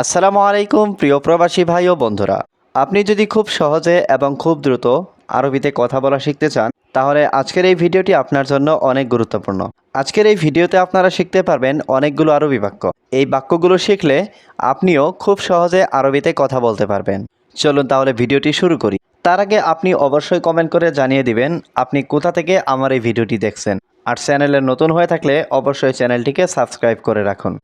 আসসালামু আলাইকুম, প্রিয় প্রবাসী ভাই ও বন্ধুরা। আপনি যদি খুব সহজে এবং খুব দ্রুত আরবিতে কথা বলা শিখতে চান, তাহলে আজকের এই ভিডিওটি আপনার জন্য অনেক গুরুত্বপূর্ণ। আজকের এই ভিডিওতে আপনারা শিখতে পারবেন অনেকগুলো আরবি বাক্য। এই বাক্যগুলো শিখলে আপনিও খুব সহজে আরবিতে কথা বলতে পারবেন। চলুন তাহলে ভিডিওটি শুরু করি। তার আগে আপনি অবশ্যই কমেন্ট করে জানিয়ে দিবেন, আপনি কোথা থেকে আমার এই ভিডিওটি দেখছেন। আর চ্যানেলে নতুন হয়ে থাকলে অবশ্যই চ্যানেলটিকে সাবস্ক্রাইব করে রাখুন।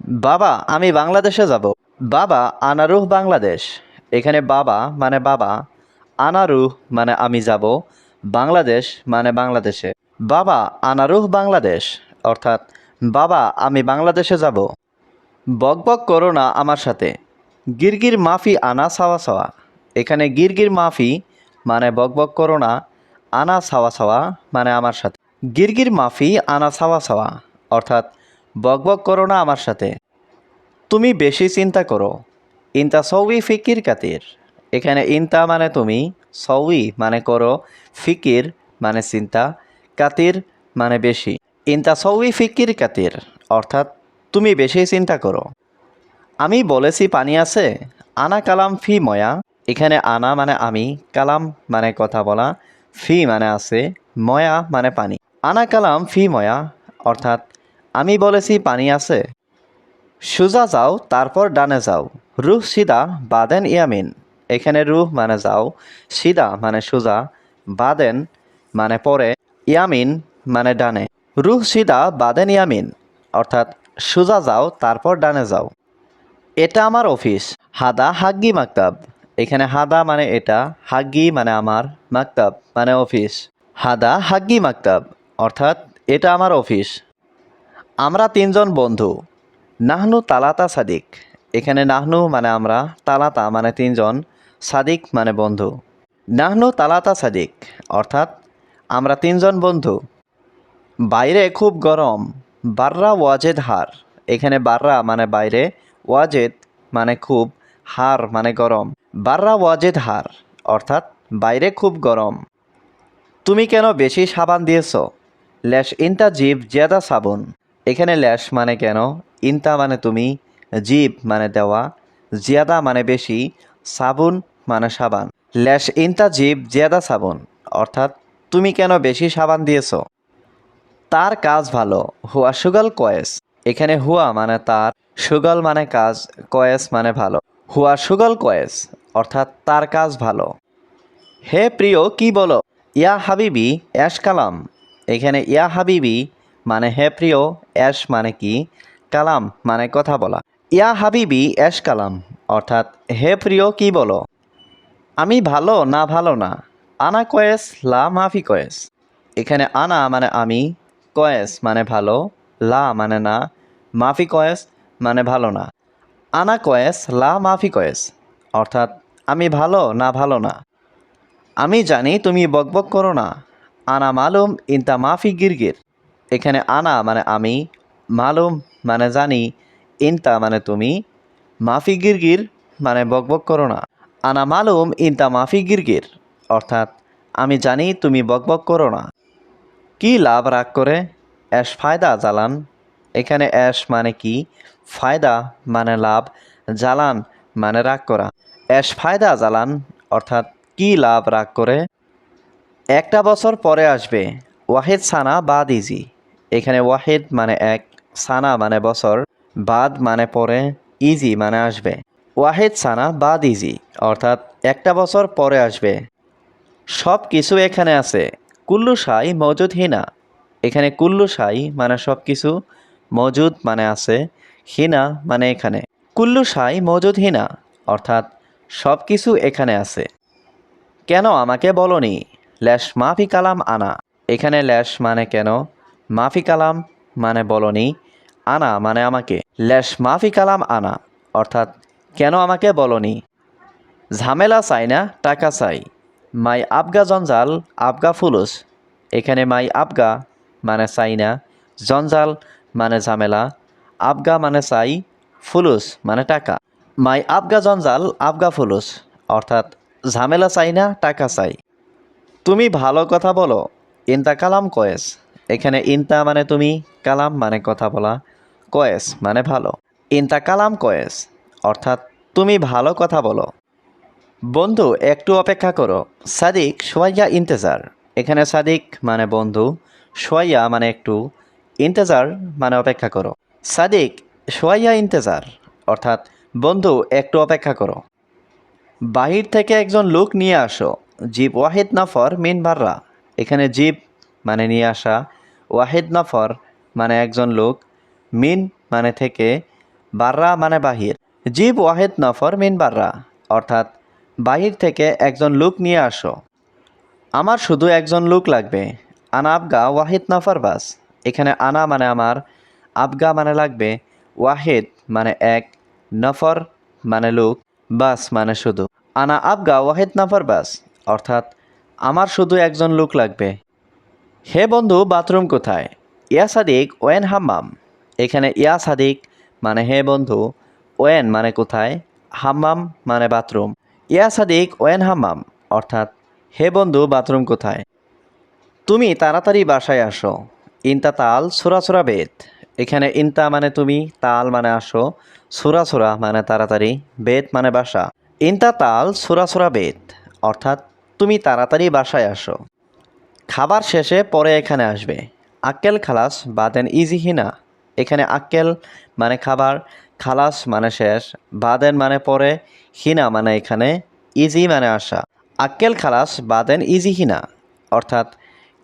বাবা, আমি বাংলাদেশে যাব। বাবা, আনারুহ বাংলাদেশ। এখানে বাবা মানে বাবা, আনারুহ মানে আমি যাব। বাংলাদেশ মানে বাংলাদেশে। বাবা, আনারুহ বাংলাদেশ। অর্থাৎ, বাবা, আমি বাংলাদেশে যাব। বক বক করো না আমার সাথে। গিরগির মাফি আনা সাওয়া সাওয়া। এখানে গিরগির মাফি মানে বক বক করো না, আনা সাওয়া সাওয়া মানে আমার সাথে। গিরগির মাফি আনা সাওয়া সাওয়া। অর্থাৎ বক বক করো না আমার সাথে। তুমি বেশি চিন্তা করো। ইনতা সৌই ফিকির কাতির। এখানে ইনতা মানে তুমি, সৌই মানে করো, ফিকির মানে চিন্তা, কাতির মানে বেশি। ইনতা সৌই ফিকির কাতির, অর্থাৎ তুমি বেশি চিন্তা করো। আমি বলেছি পানি আছে, আনা কালাম ফি ময়া। এখানে আনা মানে আমি, কালাম মানে কথা বলা, ফি মানে আছে, ময়া মানে পানি। আনা কালাম ফি ময়া, অর্থাৎ আমি বলেছি পানি আছে। সোজা যাও, তারপর ডানে যাও। রুহ সিদা বাদেন ইয়ামিন। এখানে রুহ মানে যাও, সিদা মানে সোজা, বাদেন মানে পরে, ইয়ামিন মানে ডানে। রুহ সিদা বাদেন ইয়ামিন, অর্থাৎ সোজা যাও, তারপর ডানে যাও। এটা আমার অফিস, হাদা হাগ্গি মাকতাব। এখানে হাদা মানে এটা, হাগ্গি মানে আমার মাকতাব মানে অফিস। হাদা হাগ্গি মাকতাব, অর্থাৎ এটা আমার অফিস। আমরা তিনজন বন্ধু। নাহনু তালাতা সাদিক। এখানে নাহনু মানে আমরা, তালাতা মানে তিনজন, সাদিক মানে বন্ধু। নাহনু তালাতা সাদিক, অর্থাৎ আমরা তিনজন বন্ধু। বাইরে খুব গরম, বাররা ওয়াজেদ হার। এখানে বাররা মানে বাইরে, ওয়াজেদ মানে খুব, হার মানে গরম। বাররা ওয়াজেদ হার, অর্থাৎ বাইরে খুব গরম। তুমি কেন বেশি সাবান দিয়েছ? ল্যাশ ইনতা জিভ জিয়াদা সাবুন। এখানে ল্যাশ মানে কেন? ইনতা মানে তুমি জিভ মানে দেওয়া, জিয়াদা মানে বেশি, সাবুন মানে সাবান। ল্যাশ ইনতা জিভ জিয়াদা, সাবুন। অর্থাৎ তুমি কেন বেশি সাবান দিয়েছ? তার কাজ ভালো, হুয়া সুগল কয়েস। এখানে হুয়া মানে তার, সুগল মানে কাজ, কয়েস মানে ভালো। হুয়া সুগল কয়েস, অর্থাৎ তার কাজ ভালো। হে প্রিয়, কি বলো? ইয়া হাবিবি অ্যাশ কালাম। এখানে ইয়া হাবিবি মানে হে প্রিয় অ্যাশ মানে কি? কালাম মানে কথা বলা। ইয়া হাবিবি, অ্যাশ কালাম, অর্থাৎ হে প্রিয় কি বলো? আমি ভালো না ভালো না? আনা কয়েস, লা মাফি কয়েস। এখানে আনা মানে আমি, কয়েস মানে ভালো, লা মানে না, মাফি কয়েস মানে ভালো না। আনা কয়েস, লা মাফি কয়েস, অর্থাৎ আমি ভালো না ভালো না। আমি জানি তুমি বকবক করো না। আনা মালুম, ইনতা মাফি গিরগির। এখানে আনা মানে আমি, মালুম মানে জানি, ইনতা মানে তুমি, মাফি গিরগির মানে বকবক করো না। আনা মালুম, ইনতা মাফি গিরগির, অর্থাৎ আমি জানি তুমি বকবক করো না। কি লাভ রাগ করে? অ্যাশ ফায়দা জ্বালান এখানে অ্যাশ মানে কি? ফায়দা মানে লাভ জ্বালান মানে রাগ করা। অ্যাশ ফায়দা জ্বালান অর্থাৎ কি লাভ রাগ করে? একটা বছর পরে আসবে, ওয়াহেদ সানা বাদ ইজি। এখানে ওয়াহেদ মানে এক, সানা মানে বছর, বাদ মানে পরে, ইজি মানে আসবে। ওয়াহেদ, সানা, বাদ, ইজি, অর্থাৎ একটা বছর পরে আসবে। সব কিছু এখানে আছে। কুল্লু সাই মজুদ হিনা। এখানে কুল্লু সাই মানে সব কিছু মজুদ মানে আছে, হিনা মানে এখানে। কুল্লু সাই মজুদ হিনা, অর্থাৎ সব কিছু এখানে আছে। কেন আমাকে বলনি? ল্যাশ মাফি কালাম আনা। এখানে ল্যাশ মানে কেন? মাফি কালাম মানে বলনি, আনা মানে আমাকে। ল্যাশ মাফি কালাম আনা, অর্থাৎ কেন আমাকে বলনি? ঝামেলা চাই না, টাকা চাই। মাই আবগা জঞ্জাল, আবগা ফুলুস। এখানে মাই আবগা মানে চাই না, জঞ্জাল মানে ঝামেলা, আবগা মানে চাই, ফুলুস মানে টাকা। মাই আবগা জঞ্জাল, আবগা ফুলুস, অর্থাৎ ঝামেলা চাই না, টাকা চাই। তুমি ভালো কথা বলো, ইনতা কালাম কয়েস। এখানে ইনতা মানে তুমি কালাম মানে কথা বলা, কয়েস মানে ভালো। ইনতা কালাম, কয়েস, অর্থাৎ তুমি ভালো কথা বলো। বন্ধু, একটু অপেক্ষা করো। সাদিক, সোয়াইয়া, ইন্তেজার। এখানে সাদিক মানে বন্ধু, সোয়াইয়া মানে একটু। ইন্তেজার মানে অপেক্ষা করো। সাদিক, সোয়াইয়া, ইন্তেজার, অর্থাৎ বন্ধু, একটু অপেক্ষা করো। বাহির থেকে একজন লোক নিয়ে আসো। জিপ ওয়াহিদ নফর মিন বাররা এখানে জিপ মানে নিয়ে আসা ওয়াহিদ নফর মানে একজন লোক, মিন মানে থেকে বাররা মানে বাহির। জীব ওয়াহিদ নফর, মিন বাররা, অর্থাৎ বাহির থেকে একজন লোক নিয়ে আসো। আমার শুধু একজন লোক লাগবে, আনা আবগা ওয়াহিদ নফর বাস। এখানে আনা মানে আমার, আবগা মানে লাগবে, ওয়াহিদ মানে এক, নফর মানে লোক, বাস মানে শুধু। আনা আবগা ওয়াহিদ নফর বাস, অর্থাৎ আমার শুধু একজন লোক লাগবে হে বন্ধু, বাথরুম কোথায়? ইয়া সাদিক, ওয়েন হাম্মাম। এখানে ইয়া সাদিক মানে হে বন্ধু, ওয়েন মানে কোথায়? হাম্মাম মানে বাথরুম। ইয়া সাদিক, ওয়েন হাম্মাম, অর্থাৎ হে বন্ধু, বাথরুম কোথায়? তুমি তাড়াতাড়ি বাসায় আসো। ইনতা তাল, সুরা সুরা বেদ। এখানে ইনতা মানে তুমি, তাল মানে আসো। সুরা সুরা মানে তাড়াতাড়ি, বেদ মানে বাসা। ইনতা তাল, সুরা সুরা বেদ, অর্থাৎ তুমি তাড়াতাড়ি বাসায় আসো। খাবার শেষে পরে এখানে আসবে। আক্কেল খালাস বাদেন ইজি হিনা। এখানে আক্কেল মানে খাবার, খালাস মানে শেষ বাদেন মানে পরে, হিনা মানে এখানে, ইজি মানে আসা। আক্কেল খালাস বাদেন ইজি হিনা, অর্থাৎ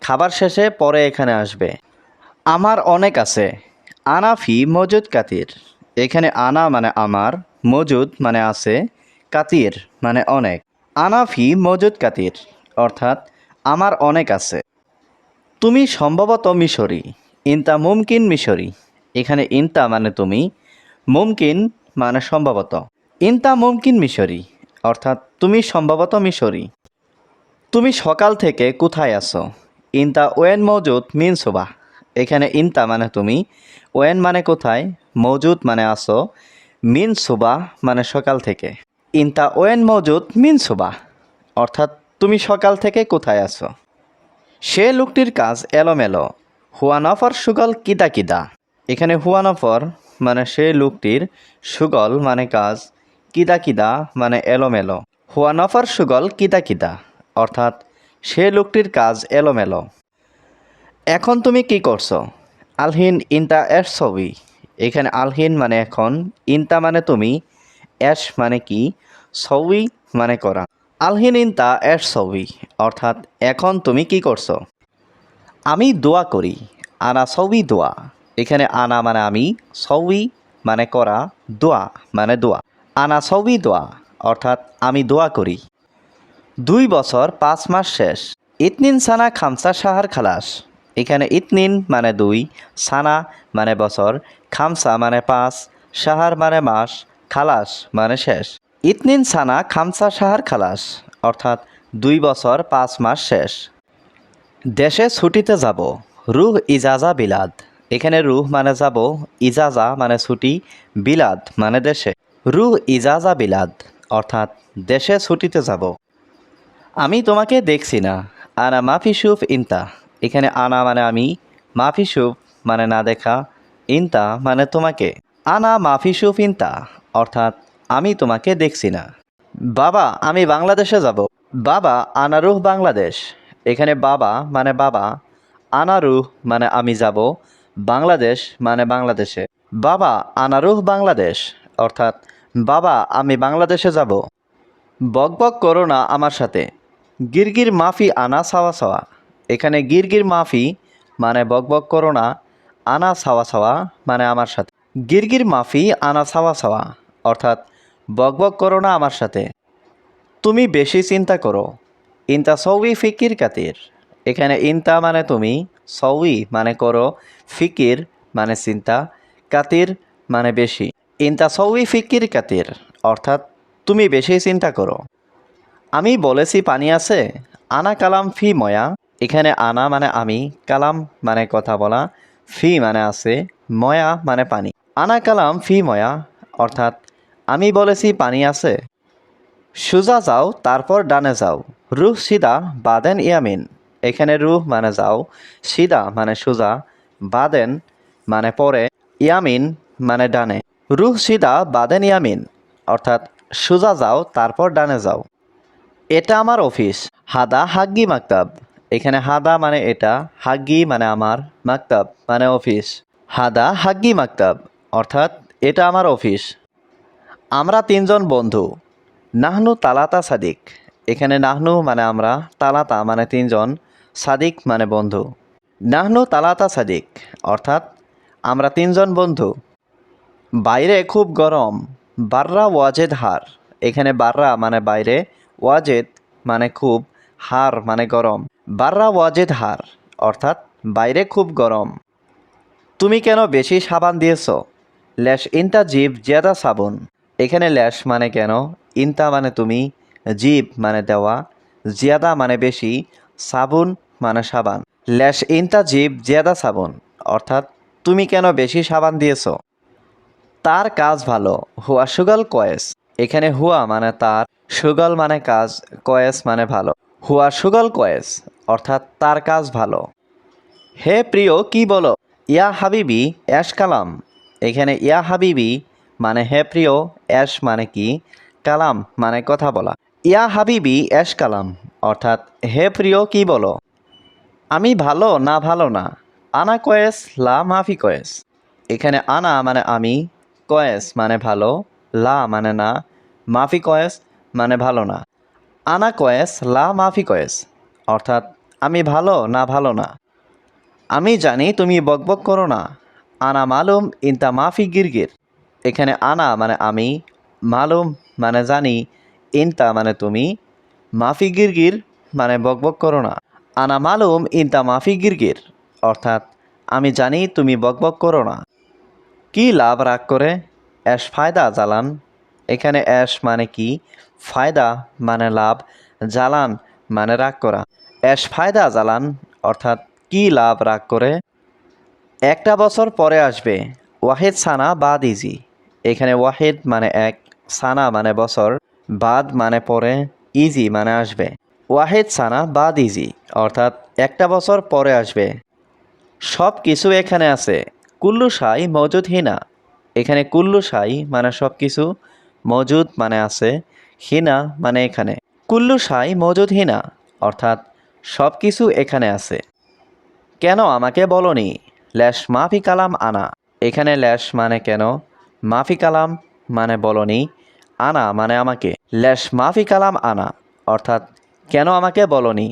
খাবার শেষে পরে এখানে আসবে। আমার অনেক আছে। আনাফি মজুদ কাতির। এখানে আনা মানে আমার, মজুদ মানে আছে, কাতির মানে অনেক। আনাফি মজুদ কাতির, অর্থাৎ আমার অনেক আছে। তুমি সম্ভবত মিশরি। ইনতা মুমকিন মিশরি। এখানে ইনতা মানে তুমি, মুমকিন মানে সম্ভবত। ইনতা মুমকিন মিশরি, অর্থাৎ তুমি সম্ভবত মিশরি। তুমি সকাল থেকে কোথায় আছো? ইনতা ওয়েন মজুদ মিন সুবাহ। এখানে ইনতা মানে তুমি, ওয়েন মানে কোথায়? মজুদ মানে আসো মিন সুবাহ মানে সকাল থেকে। ইনতা ওয়েন মজুদ মিন সুবাহ, অর্থাৎ তুমি সকাল থেকে কোথায় আছো? সে লোকটির কাজ এলোমেলো। হুয়ানফর সুগল কিদা কিদা। এখানে হুয়ানফর মানে সে লোকটির সুগল মানে কাজ কিদা কিদা মানে এলোমেলো। হুয়ানফর সুগল কিদা কিদা। অর্থাৎ সে লোকটির কাজ এলোমেলো। এখন তুমি কি করছ? আলহিন ইনতা এস ছবি। এখানে আলহিন মানে এখন, ইনতা মানে তুমি, এস মানে কি, ছবি মানে করা। আলহিন ইনতা এস ছবি, অর্থাৎ এখন তুমি কি করছ? আমি দোয়া করি, আনা ছবি দোয়া। এখানে আনা মানে আমি, ছবি মানে করা, দোয়া মানে দোয়া। আনা ছবি দোয়া, অর্থাৎ আমি দোয়া করি। দুই বছর পাঁচ মাস শেষ। ইতনিন সানা খামসা সাহার খালাস। এখানে ইতনিন মানে দুই, সানা মানে বছর, খামসা মানে পাঁচ, সাহার মানে মাস, খালাস মানে শেষ। ইতনিন সানা খামসা সাহার খালাস, অর্থাৎ দুই বছর পাঁচ মাস শেষ। দেশে ছুটিতে যাব, রুহ ইজাজা বিলাদ। এখানে রুহ মানে যাব, ইজাজা মানে ছুটি, বিলাদ মানে দেশে। রুহ ইজাজা বিলাদ, অর্থাৎ দেশে ছুটিতে যাব। আমি তোমাকে দেখছি না, আনা মাফি সুফ ইনতা। এখানে আনা মানে আমি, মাফি সুফ মানে না দেখা, ইনতা মানে তোমাকে। আনা মাফি সুফ ইনতা, অর্থাৎ আমি তোমাকে দেখছি না। বাবা, আমি বাংলাদেশে যাব। বাবা, আনারুহ বাংলাদেশ। এখানে বাবা মানে বাবা, আনারুহ মানে আমি যাব। বাংলাদেশ মানে বাংলাদেশে। বাবা, আনারুহ বাংলাদেশ। অর্থাৎ, বাবা, আমি বাংলাদেশে যাব। বক বক করো না আমার সাথে। গিরগির মাফি আনা সাওয়া সাওয়া এখানে গিরগির মাফি মানে বক বক করো না, আনা সাওয়া সাওয়া মানে আমার সাথে। গিরগির মাফি আনা সাওয়া সাওয়া অর্থাৎ বক বক করো না আমার সাথে। তুমি বেশি চিন্তা করো। ইনতা সৌই ফিকির কাতির। এখানে ইনতা মানে তুমি, সৌই মানে করো, ফিকির মানে চিন্তা, কাতির মানে বেশি। ইনতা সৌই ফিকির কাতির, অর্থাৎ তুমি বেশি চিন্তা করো। আমি বলেছি পানি আছে, আনা কালাম ফি ময়া। এখানে আনা মানে আমি, কালাম মানে কথা বলা, ফি মানে আছে, ময়া মানে পানি। আনা কালাম ফি ময়া, অর্থাৎ আমি বলেছি, পানি আছে। সোজা যাও, তারপর ডানে যাও। রুহ সিদা, বাদেন ইয়ামিন। এখানে রুহ মানে যাও, সিদা মানে সোজা, বাদেন মানে পরে, ইয়ামিন মানে ডানে। রুহ সিদা, বাদেন ইয়ামিন, অর্থাৎ সোজা যাও, তারপর ডানে যাও। এটা আমার অফিস। হাদা হাগ্গি মাকতাব। এখানে হাদা মানে এটা, হাগ্গি মানে আমার মাকতাব মানে অফিস। হাদা হাগ্গি মাকতাব, অর্থাৎ এটা আমার অফিস। আমরা তিনজন বন্ধু। নাহনু তালাতা সাদিক। এখানে নাহনু মানে আমরা, তালাতা মানে তিনজন, সাদিক মানে বন্ধু। নাহনু তালাতা সাদিক, অর্থাৎ আমরা তিনজন বন্ধু। বাইরে খুব গরম, বাররা ওয়াজেদ হার। এখানে বাররা মানে বাইরে, ওয়াজেদ মানে খুব, হার মানে গরম। বাররা ওয়াজেদ হার, অর্থাৎ বাইরে খুব গরম। তুমি কেন বেশি সাবান দিয়েছ? ল্যাশ ইনতা জিভ জিয়াদা সাবুন। এখানে ল্যাশ মানে কেন? ইনতা মানে তুমি জিভ মানে দেওয়া, জিয়াদা মানে বেশি, সাবুন মানে সাবান। ল্যাশ ইনতা জিভ জিয়াদা, সাবুন। অর্থাৎ তুমি কেন বেশি সাবান দিয়েছ? তার কাজ ভালো, হুয়া সুগল কয়েস। এখানে হুয়া মানে তার, সুগল মানে কাজ, কয়েস মানে ভালো। হুয়া সুগল কয়েস, অর্থাৎ তার কাজ ভালো। হে প্রিয়, কি বলো? ইয়া হাবিবি, অ্যাশ কালাম। এখানে ইয়া হাবিবি মানে হে প্রিয় অ্যাশ মানে কি? কালাম মানে কথা বলা। ইয়া হাবিবি, অ্যাশ কালাম। অর্থাৎ হে প্রিয় কি বলো? আমি ভালো না ভালো না? আনা কয়েস, লা মাফি কয়েস। এখানে আনা মানে আমি, কয়েস মানে ভালো, লা মানে না, মাফি কয়েস মানে ভালো না। আনা কয়েস, লা মাফি কয়েস। অর্থাৎ আমি ভালো না ভালো না। আমি জানি তুমি বকবক করো না। আনা মালুম, ইনতা মাফি গিরগির। এখানে আনা মানে আমি, মালুম মানে জানি, ইনতা মানে তুমি, মাফি গিরগির মানে বকবক করো না। আনা মালুম, ইনতা মাফি গিরগির, অর্থাৎ আমি জানি তুমি বকবক করো না। কি লাভ রাগ করে? অ্যাশ ফায়দা জ্বালান এখানে অ্যাশ মানে কি? ফায়দা মানে লাভ জ্বালান মানে রাগ করা। অ্যাশ ফায়দা জ্বালান অর্থাৎ কি লাভ রাগ করে? একটা বছর পরে আসবে, ওয়াহেদ সানা বাদ ইজি। এখানে ওয়াহেদ মানে এক, সানা মানে বছর, বাদ মানে পরে, ইজি মানে আসবে। ওয়াহেদ, সানা, বাদ, ইজি, অর্থাৎ একটা বছর পরে আসবে। সব কিছু এখানে আছে। কুল্লু সাই মজুদ হিনা। এখানে কুল্লু সাই মানে সব কিছু মজুদ মানে আছে, হিনা মানে এখানে। কুল্লু সাই মজুদ হিনা, অর্থাৎ সব কিছু এখানে আছে। কেন আমাকে বলনি? ল্যাশ মাফি কালাম আনা। এখানে ল্যাশ মানে কেন? মাফি কালাম মানে বলনি, আনা মানে আমাকে। ল্যাশ মাফি কালাম আনা, অর্থাৎ কেন আমাকে বলনি?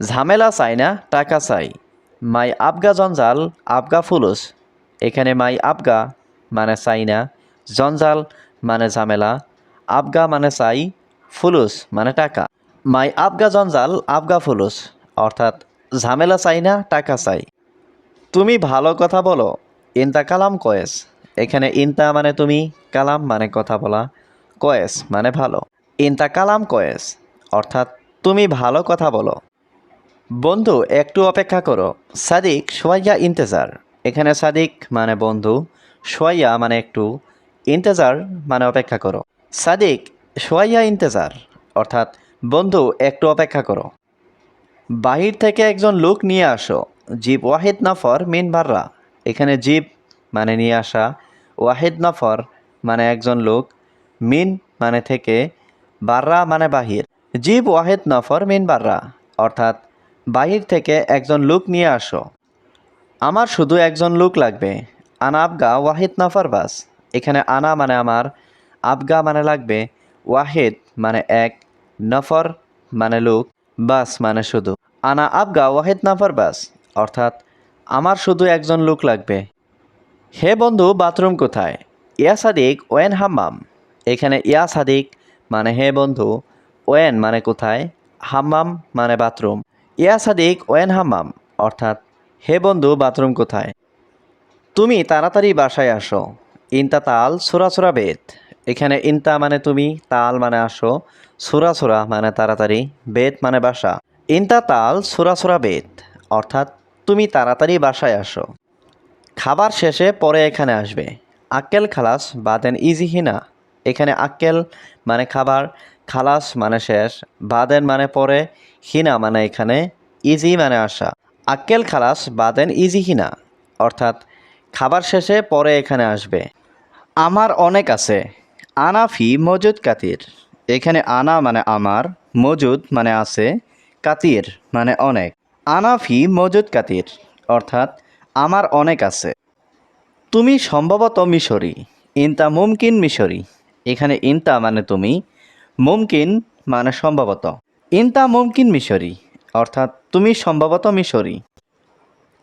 ঝামেলা চাই না, টাকা চাই। মাই আবগা জঞ্জাল, আবগা ফুলুস। এখানে মাই আবগা মানে চাই না, জঞ্জাল মানে ঝামেলা, আবগা মানে চাই, ফুলুস মানে টাকা। মাই আবগা জঞ্জাল, আবগা ফুলুস, অর্থাৎ ঝামেলা চাই না, টাকা চাই। তুমি ভালো কথা বলো, ইনতা কালাম কয়েস। এখানে ইনতা মানে তুমি কালাম মানে কথা বলা, কয়েস মানে ভালো। ইনতা কালাম, কয়েস, অর্থাৎ তুমি ভালো কথা বলো। বন্ধু, একটু অপেক্ষা করো। সাদিক, সোয়াইয়া, ইন্তেজার। এখানে সাদিক মানে বন্ধু, সোয়াইয়া মানে একটু। ইন্তেজার মানে অপেক্ষা করো। সাদিক, সোয়াইয়া, ইন্তেজার, অর্থাৎ বন্ধু, একটু অপেক্ষা করো। বাহির থেকে একজন লোক নিয়ে আসো। জিপ ওয়াহিদ নফর মিন বাররা এখানে জিপ মানে নিয়ে আসা ওয়াহিদ নফর মানে একজন লোক, মিন মানে থেকে বাররা মানে বাহির। জীব ওয়াহিদ নফর, মিন বাররা, অর্থাৎ বাহির থেকে একজন লোক নিয়ে আসো। আমার শুধু একজন লোক লাগবে, আনা আবগা ওয়াহিদ নফর বাস। এখানে আনা মানে আমার, আবগা মানে লাগবে, ওয়াহিদ মানে এক, নফর মানে লোক, বাস মানে শুধু। আনা আবগা ওয়াহিদ নফর বাস, অর্থাৎ আমার শুধু একজন লোক লাগবে। হে বন্ধু, বাথরুম কোথায়? ইয়া সাদিক, ওয়েন হাম্মাম। এখানে ইয়া সাদিক মানে হে বন্ধু, ওয়েন মানে কোথায়? হাম্মাম মানে বাথরুম। ইয়া সাদিক, ওয়েন হাম্মাম, অর্থাৎ হে বন্ধু, বাথরুম কোথায়? তুমি তাড়াতাড়ি বাসায় আসো। ইনতা তাল, সুরা বেদ। এখানে ইনতা মানে তুমি, তাল মানে আসো। সুরা সুরা মানে তাড়াতাড়ি, বেদ মানে বাসা। ইনতা তাল সুরা বেদ, অর্থাৎ তুমি তাড়াতাড়ি বাসায় আসো। খাবার শেষে পরে এখানে আসবে। আক্কেল খালাস বাদেন ইজি হিনা এখানে আক্কেল মানে খাবার, খালাস মানে শেষ বাদেন মানে পরে হিনা মানে এখানে ইজি মানে আসা। আক্কেল খালাস বাদেন ইজি হিনা অর্থাৎ, খাবার শেষে পরে এখানে আসবে। আমার অনেক আছে। আনাফি মজুদ কাতির। এখানে আনা মানে আমার, মজুদ মানে আছে, কাতির মানে অনেক। আনাফি মজুদ কাতির। অর্থাৎ আমার অনেক আছে। তুমি সম্ভবত মিশরি। ইনতা মুমকিন মিশরি। এখানে ইনতা মানে তুমি, মুমকিন মানে সম্ভবত। ইনতা মুমকিন মিশরি, অর্থাৎ তুমি সম্ভবত মিশরি।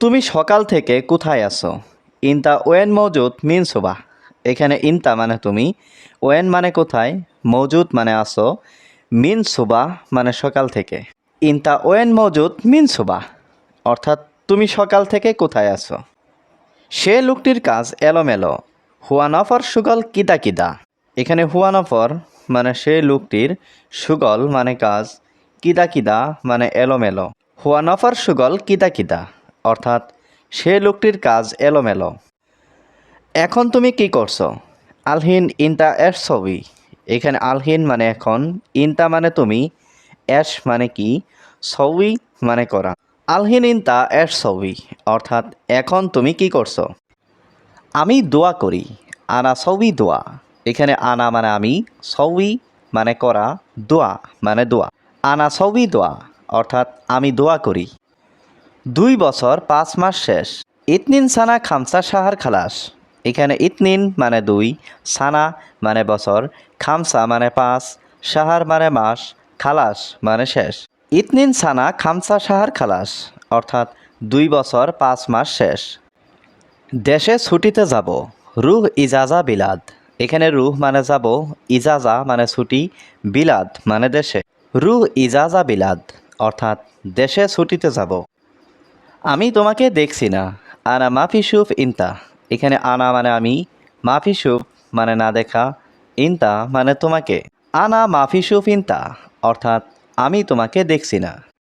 তুমি সকাল থেকে কোথায় আছো? ইনতা ওয়েন মজুদ মিন সুবাহ। এখানে ইনতা মানে তুমি, ওয়েন মানে কোথায়? মজুদ মানে আসো মিন সুবাহ মানে সকাল থেকে। ইনতা ওয়েন মজুদ মিন সুবাহ, অর্থাৎ তুমি সকাল থেকে কোথায় আছো? সে লোকটির কাজ এলোমেলো। হুয়ানফর সুগল কিদা কিদা। এখানে হুয়ানফর মানে সে লোকটির সুগল মানে কাজ কিদা কিদা মানে এলোমেলো। হুয়ানফর সুগল কিদা কিদা। অর্থাৎ সে লোকটির কাজ এলোমেলো। এখন তুমি কি করছ? আলহিন ইনতা এস ছবি। এখানে আলহিন মানে এখন, ইনতা মানে তুমি, এস মানে কি, ছবি মানে করা। আলহিন ইনতা এস ছবি, অর্থাৎ এখন তুমি কি করছ? আমি দোয়া করি, আনা সবই দোয়া। এখানে আনা মানে আমি সবই মানে করা, দোয়া মানে দোয়া। আনা সবই দোয়া, অর্থাৎ আমি দোয়া করি। দুই বছর পাঁচ মাস শেষ। ইতনিন সানা খামসা সাহার খালাস। এখানে ইতনিন মানে দুই, সানা মানে বছর, খামসা মানে পাঁচ, সাহার মানে মাস, খালাস মানে শেষ। ইতনিন সানা খামসা সাহার খালাস, অর্থাৎ দুই বছর পাঁচ মাস শেষ। দেশে ছুটিতে যাব, রুহ ইজাজা বিলাদ। এখানে রুহ মানে যাব, ইজাজা মানে ছুটি, বিলাদ মানে দেশে। রুহ ইজাজা বিলাদ, অর্থাৎ দেশে ছুটিতে যাব। আমি তোমাকে দেখছি না, আনা মাফি সুফ ইনতা। এখানে আনা মানে আমি, মাফি সুফ মানে না দেখা, ইনতা মানে তোমাকে। আনা মাফি সুফ ইনতা, অর্থাৎ আমি তোমাকে দেখছি না।